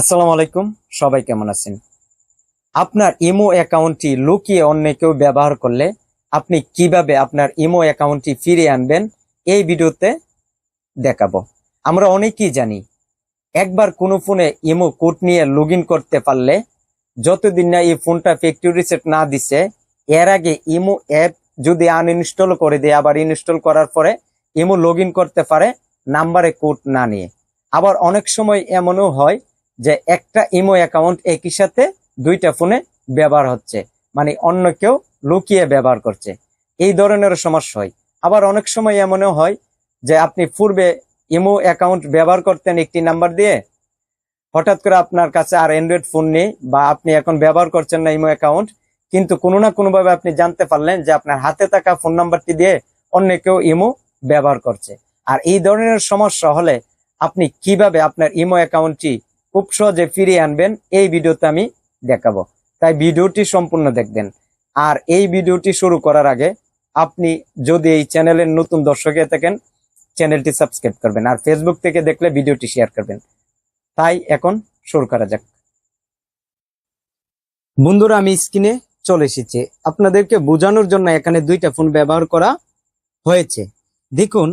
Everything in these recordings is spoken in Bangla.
আসসালামু আলাইকুম, সবাই কেমন আছেন? আপনার ইমো অ্যাকাউন্টটি লুকিয়ে অন্য কেউ ব্যবহার করলে আপনি কীভাবে আপনার ইমো অ্যাকাউন্টটি ফিরিয়ে আনবেন, এই ভিডিওতে দেখাবো। আমরা অনেকেই জানি, একবার কোনো ফোনে ইমো কোড নিয়ে লগ করতে পারলে যতদিন না এই ফোনটা ফ্যাক্টরি রিসেট না দিছে, এর আগে ইমো অ্যাপ যদি আনইনস্টল করে দেয়, আবার ইনস্টল করার পরে ইমো লগ করতে পারে, নাম্বারে কোড না নিয়ে। আবার অনেক সময় এমনও হয় যে একটা ইমো অ্যাকাউন্ট একই সাথে দুইটা ফোনে ব্যবহার হচ্ছে। মানে অন্য কেউ লুকিয়ে ব্যবহার করছে। এই ধরনের সমস্যা হয়। আবার অনেক সময় এমনও হয় যে আপনি পূর্বে ইমো অ্যাকাউন্ট ব্যবহার করতেন একটি নাম্বার দিয়ে, হঠাৎ করে আপনার কাছে আর অ্যান্ড্রয়েড ফোন নেই বা আপনি এখন ব্যবহার করছেন না ইমো অ্যাকাউন্ট, কিন্তু কোনো না কোনোভাবে আপনি জানতে পারলেন যে আপনার হাতে থাকা ফোন নাম্বারটি দিয়ে অন্য কেউ ইমো ব্যবহার করছে। আর এই ধরনের সমস্যা হলে আপনি কীভাবে আপনার ইমো অ্যাকাউন্টটি খুব সহজে ফিরিয়ে আনবেন, এই ভিডিওতে আমি দেখাবো। তাই ভিডিওটি সম্পূর্ণ দেখবেন। আর এই ভিডিওটি শুরু করার আগে আপনি যদি এই চ্যানেলের নতুন দর্শক হয়ে থাকেন, চ্যানেলটি সাবস্ক্রাইব করবেন আর ফেসবুক থেকে দেখলে ভিডিওটি শেয়ার করবেন। তাই এখন শুরু করা যাক। বন্ধুরা, আমি স্ক্রিনে চলে এসেছি। আপনাদেরকে বোঝানোর জন্য এখানে দুইটা ফোন ব্যবহার করা হয়েছে। দেখুন,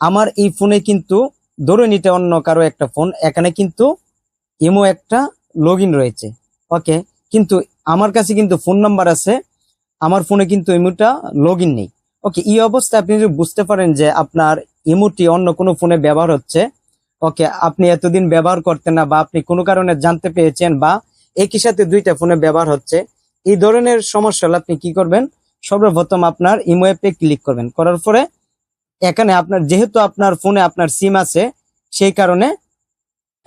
আমার এই ফোনে কিন্তু ধরুন এটা অন্য কারও একটা ফোন এখানে কিন্তু ইমো একটা লগ রয়েছে। ওকে কিন্তু আমার কাছে কিন্তু ফোন নাম্বার আছে, আমার ফোনে কিন্তু ইমোটা লগ নেই। ওকে এই অবস্থায় আপনি যদি বুঝতে পারেন যে আপনার ইমোটি অন্য কোনো ফোনে ব্যবহার হচ্ছে ওকে আপনি এতদিন ব্যবহার করতেন না বা আপনি কোনো কারণে জানতে পেরেছেন বা একই সাথে দুইটা ফোনে ব্যবহার হচ্ছে, এই ধরনের সমস্যা হলে আপনি কি করবেন? সর্বপ্রথম আপনার ইমো অ্যাপে ক্লিক করবেন। করার পরে এখানে আপনার, যেহেতু আপনার ফোনে আপনার সিম আছে, সেই কারণে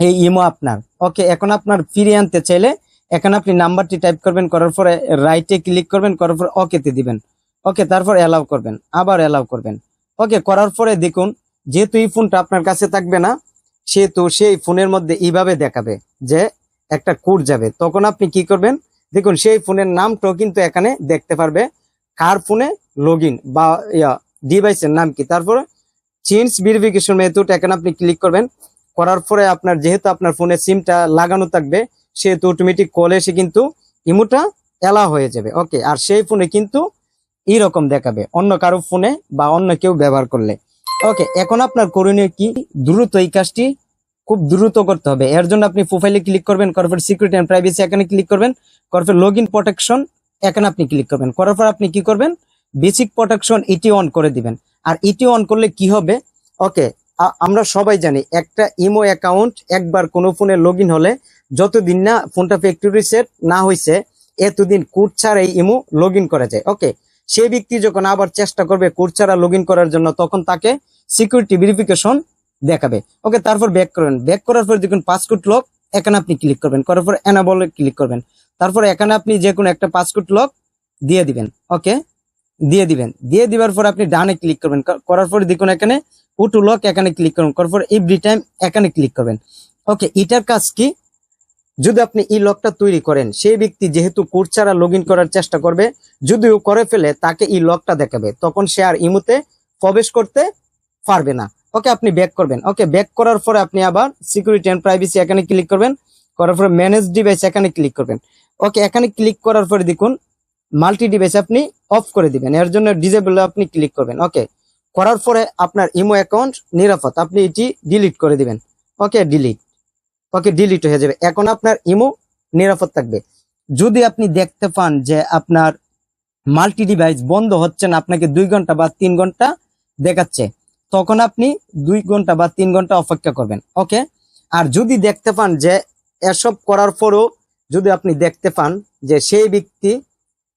এই ইমো আপনার। ওকে, এখন আপনার ফিরিয়ে আনতে চাইলে এখন আপনি নাম্বারটি টাইপ করবেন, করার পরে রাইটে ক্লিক করবেন, করার পরে ওকেতে দিবেন। ওকে তারপর অ্যালাউ করবেন, আবার অ্যালাউ করবেন। ওকে করার পরে দেখুন, যেহেতু এই ফোনটা আপনার কাছে থাকবে না, সেহেতু সেই ফোনের মধ্যে এইভাবে দেখাবে যে একটা কোড যাবে। তখন আপনি কি করবেন, দেখুন সেই ফোনের নামটাও কিন্তু এখানে দেখতে পারবে। কার ফোনে লগ বা ইয়া ডিভাইসের নাম কি? তারপরে চেঞ্জ ভেরিফিকেশন মেথড এখানে আপনি ক্লিক করবেন। করার পরে আপনার, যেহেতু আপনার ফোনে সিমটা লাগানো থাকবে, সেহেতু অটোমেটিক কল এসে কিন্তু ইমোটা এলা হয়ে যাবে। ওকে আর সেই ফোনে কিন্তু এইরকম দেখাবে, অন্য কারও ফোনে বা অন্য কেউ ব্যবহার করলে। ওকে এখন আপনার করণীয় কি? দ্রুত এই কাজটি খুব দ্রুত করতে হবে। এর জন্য আপনি প্রোফাইলে ক্লিক করবেন করার সিকিউরিটি অ্যান্ড প্রাইভেসি এখানে ক্লিক করবেন করার লগ ইন প্রোটেকশন এখানে আপনি ক্লিক করবেন। করার পর আপনি কি করবেন? বেসিক প্রোটেকশন এটি অন করে দিবেন। আর এটি অন করলে কি হবে? ওকে আমরা সবাই জানি একটা ইমো অ্যাকাউন্ট একবার কোনো ফোনে লগ হলে যতদিন না ফোনটা ফ্যাক্টরি সেট না হয়েছে এতদিন কোড ছাড়া এই ইমো লগ করা যায়। ওকে সেই ব্যক্তি যখন আবার চেষ্টা করবে কোড ছাড়া লগ করার জন্য, তখন তাকে সিকিউরিটি ভেরিফিকেশন দেখাবে। ওকে তারপর ব্যাক করবেন ব্যাক করার পর দেখুন পাসকোড লক এখানে আপনি ক্লিক করবেন। করার পর এনাবলে ক্লিক করবেন। তারপর এখানে আপনি যে কোনো একটা পাসকোড লক দিয়ে দিবেন। ওকে দিয়ে দিবেন। দিয়ে দিবার পর আপনি ডানে ক্লিক করবেন। করার পর দেখুন এখানে উটু লক এখানে ক্লিক করবেন করার পর এভরি টাইম এখানে ক্লিক করবেন। ওকে এটার কাজ কি? যদি আপনি এই লকটা তৈরি করেন, সেই ব্যক্তি যেহেতু কোড ছাড়া লগ করার চেষ্টা করবে যদিও করে ফেলে, তাকে এই লকটা দেখাবে। তখন সে আর ইমুতে প্রবেশ করতে পারবে না। ওকে আপনি ব্যাক করবেন। ওকে ব্যাক করার পরে আপনি আবার সিকিউরিটি অ্যান্ড প্রাইভেসি এখানে ক্লিক করবেন। করার পরে ম্যানেজ ডিভাইস এখানে ক্লিক করবেন। ওকে এখানে ক্লিক করার পরে দেখুন মাল্টি ডিভাইস আপনি অফ করে দিবেন। এর জন্য ডিজেবল আপনি ক্লিক করবেন। ওকে করার পরে আপনার ইমো অ্যাকাউন্ট নিরাপদ। আপনি এটি ডিলিট করে দিবেন। ওকে ডিলিট ওকে ডিলিট হয়ে যাবে। এখন আপনার ইমো নিরাপদ থাকবে। যদি আপনি দেখতে পান যে আপনার মাল্টি ডিভাইস বন্ধ হচ্ছে না, আপনাকে দুই ঘণ্টা বা তিন ঘণ্টা দেখাচ্ছে, তখন আপনি দুই ঘণ্টা বা তিন ঘণ্টা অপেক্ষা করবেন। ওকে আর যদি দেখতে পান যে এসব করার পরও যদি আপনি দেখতে পান যে সেই ব্যক্তি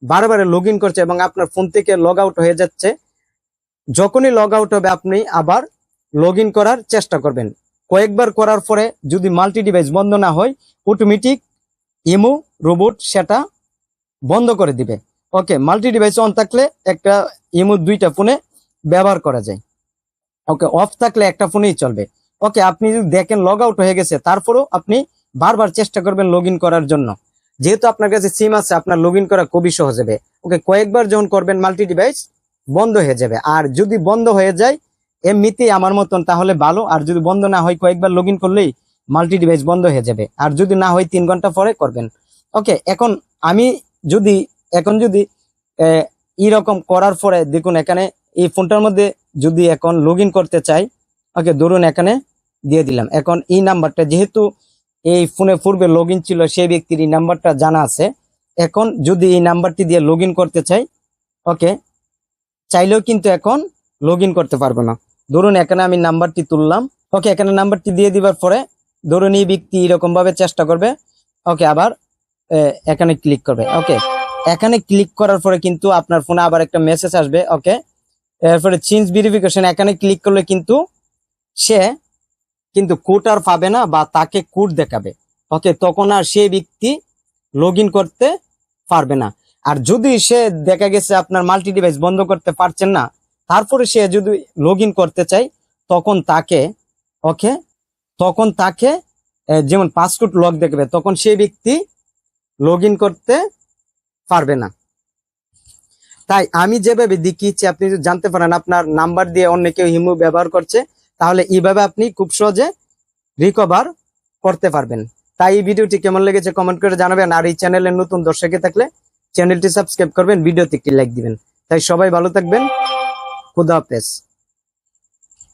বারবার লগ ইন করছে এবং আপনার ফোন থেকে লগ আউট হয়ে যাচ্ছে। যখনই লগ আউট হবে, আপনি আবার লগ করার চেষ্টা করবেন। কয়েকবার করার পরে যদি মাল্টি ডিভাইস বন্ধ না হয় অটোমেটিক ইমো রোবট সেটা বন্ধ করে দিবে। ওকে মাল্টি ডিভাইস অন থাকলে একটা ইমো দুইটা ফোনে ব্যবহার করা যায়। ওকে অফ থাকলে একটা ফোনেই চলবে। ওকে আপনি যদি দেখেন লগ আউট হয়ে গেছে, তারপরেও আপনি বারবার চেষ্টা করবেন লগ করার জন্য। যেহেতু আপনার কাছে সিম আছে, আপনার লগ করা খুবই সহজ হবে। ওকে, কয়েকবার যখন করবেন মাল্টি ডিভাইস বন্ধ হয়ে যাবে। আর যদি বন্ধ হয়ে যায়, এমনিতেই আমার মতন তাহলে ভালো। আর যদি বন্ধ না হয়, কয়েকবার লগ ইন করলেই মাল্টি ডিভাইস বন্ধ হয়ে যাবে। আর যদি না হয়, তিন ঘণ্টা পরে করবেন। ওকে, এখন আমি যদি, এখন যদি এরকম করার পরে দেখুন এখানে, এই ফোনটার মধ্যে যদি এখন লগ করতে চাই, ওকে, ধরুন এখানে দিয়ে দিলাম। এখন এই নাম্বারটা যেহেতু এই ফোনে পূর্বে লগ ছিল, সেই ব্যক্তির এই নাম্বারটা জানা আছে। এখন যদি এই নাম্বারটি দিয়ে লগ করতে চাই ওকে চাইলেও কিন্তু এখন লগ করতে পারব না। ধরুন, এখানে আমি নাম্বারটি তুললাম ওকে এখানে নাম্বারটি দিয়ে দিবার পরে ধরুন এই ব্যক্তি এরকমভাবে চেষ্টা করবে ওকে আবার এখানে ক্লিক করবে ওকে এখানে ক্লিক করার পরে কিন্তু আপনার ফোনে আবার একটা মেসেজ আসবে ওকে এরপরে চেঞ্জ ভেরিফিকেশন এখানে ক্লিক করলে কিন্তু সে কিন্তু কোড আর পাবে না বা তাকে কোড দেখাবে। ওকে, তখন আর সেই ব্যক্তি লগ করতে পারবে না। আর যদি সে দেখা গেছে আপনার মাল্টি ডিভাইস বন্ধ করতে পারছেন না, তারপরে সে যদি লগ করতে চাই তখন তাকে, ওকে, তখন তাকে যেমন পাসপোর্ট লক দেখবে, তখন সেই ব্যক্তি লগ করতে পারবে না। তাই আমি যেভাবে দেখিয়েছি, আপনি জানতে পারেন, আপনার নাম্বার দিয়ে অন্য কেউ হিমু ব্যবহার করছে তাহলে এইভাবে আপনি খুব সহজে রিকভার করতে পারবেন। তাই এই ভিডিওটি কেমন লেগেছে কমেন্ট করে জানাবেন। আর এই চ্যানেলের নতুন দর্শকে থাকলে চ্যানেলটি সাবস্ক্রাইব করবেন, ভিডিওতে একটি লাইক দিবেন। তাই সবাই ভালো থাকবেন। খুদা হাফেজ।